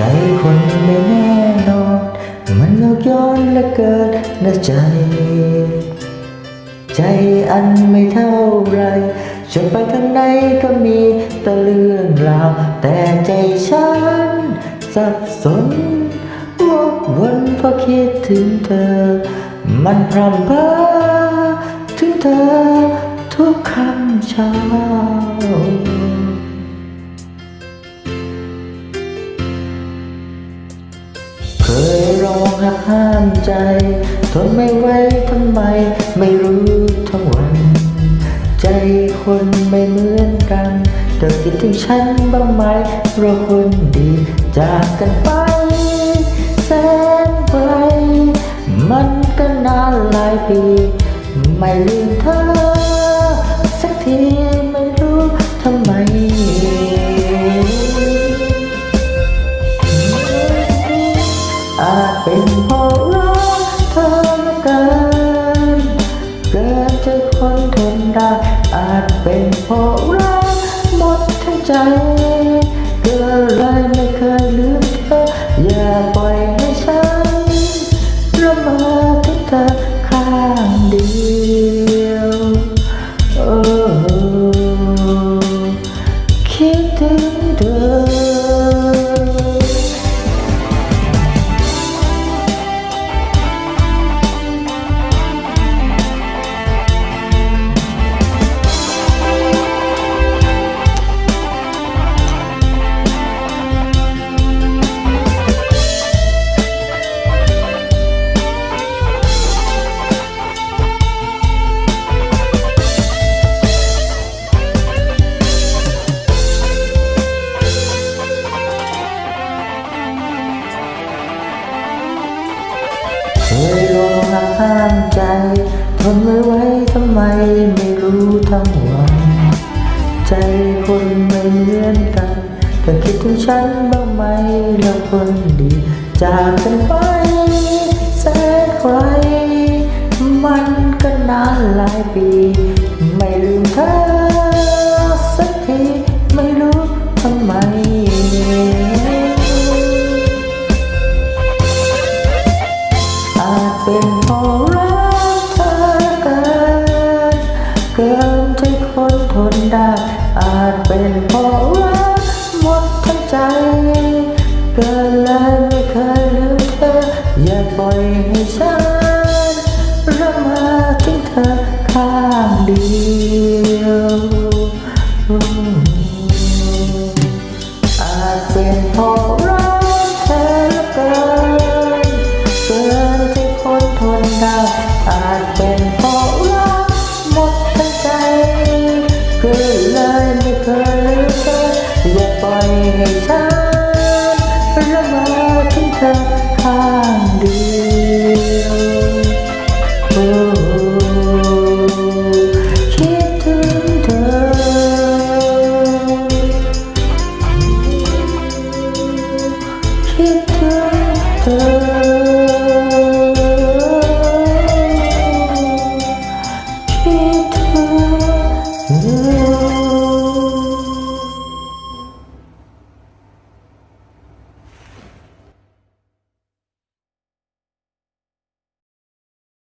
ใจคนไม่แน่นอน มันหลอกย้อนเหละเกินนะใจ ใจอันไม่เท่าไรจะไปทางไหนก็มีแต่เรื่องราว แต่ใจฉันสับสนวกวนเพราะคิดถึงเธอ มันพรำเพ้อถึงเธอทุกคำเช้า ห้ามใจ ทนไม่ไหวทำไม ไม่รู้ทั้งวันใจคนไม่เหมือนกันเธอคิดถึงฉันบ้างไหมเราคนดีจากกันไปแสนไกลมันก็นานหลายปี ไม่ลืมเธอสักที จเป็นเพราะรักเธอเหลือเกินเกินจะคนทนได้อาจเป็นเพราะรักหมดทั้งใจเกินเลยไม่เคยลืมเธออย่าปล่อย ยรองห้ามใจ ทนไม่ไหวทำไมไม่รู้ทั้งวันใจคนไม่เหมือนกันเธอคิดถึงฉันบ้างไหมแล้วคนดีจากกันไป เป็นเพราะรักเธอเกินเกินที่คนทนได้ อาจเป็นเพราะรักหมดทั้งใจ เกินเลยไม่เคยลืมเธอ อย่าปล่อยให้ฉันระมาถึงเธอข้างเดียวอาจเป็นเพราะรัก ให้ฉันละเมาถึงเธอ